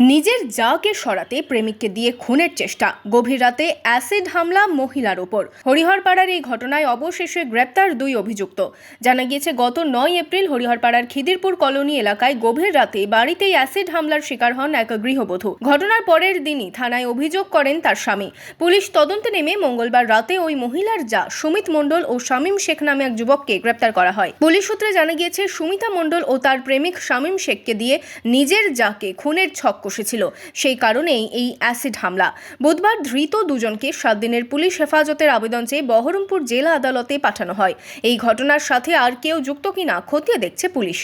নিজের জাকে সরাতে প্রেমিককে দিয়ে খুনের চেষ্টা। গভীর রাতে অ্যাসিড হামলা মহিলার ওপর। হরিহরপাড়ার এই ঘটনায় অবশেষে গ্রেপ্তার দুই অভিযুক্ত। জানা গিয়েছে, গত নয় এপ্রিল হরিহরপাড়ার খিদিরপুর কলোনি এলাকায় গভীর রাতে বাড়িতেই অ্যাসিড হামলার শিকার হন এক গৃহবধূ। ঘটনার পরের দিনই থানায় অভিযোগ করেন তার স্বামী। পুলিশ তদন্তে নেমে মঙ্গলবার রাতে ওই মহিলার যা সুমিত মণ্ডল ও শামীম শেখ নামে এক যুবককে গ্রেপ্তার করা হয়। পুলিশ সূত্রে জানা গিয়েছে, সুমিতা মণ্ডল ও তার প্রেমিক শামীম শেখকে দিয়ে নিজের যাকে খুনের ছক কষেছিল সেই কারণেই এই অ্যাসিড হামলা। বুধবার ধৃত দুজনকে সাত দিনের পুলিশ হেফাজতের আবেদন চেয়ে বহরমপুর জেলা আদালতে পাঠানো হয়। এই ঘটনার সাথে আর কেউ যুক্ত কিনা খতিয়ে দেখছে পুলিশ।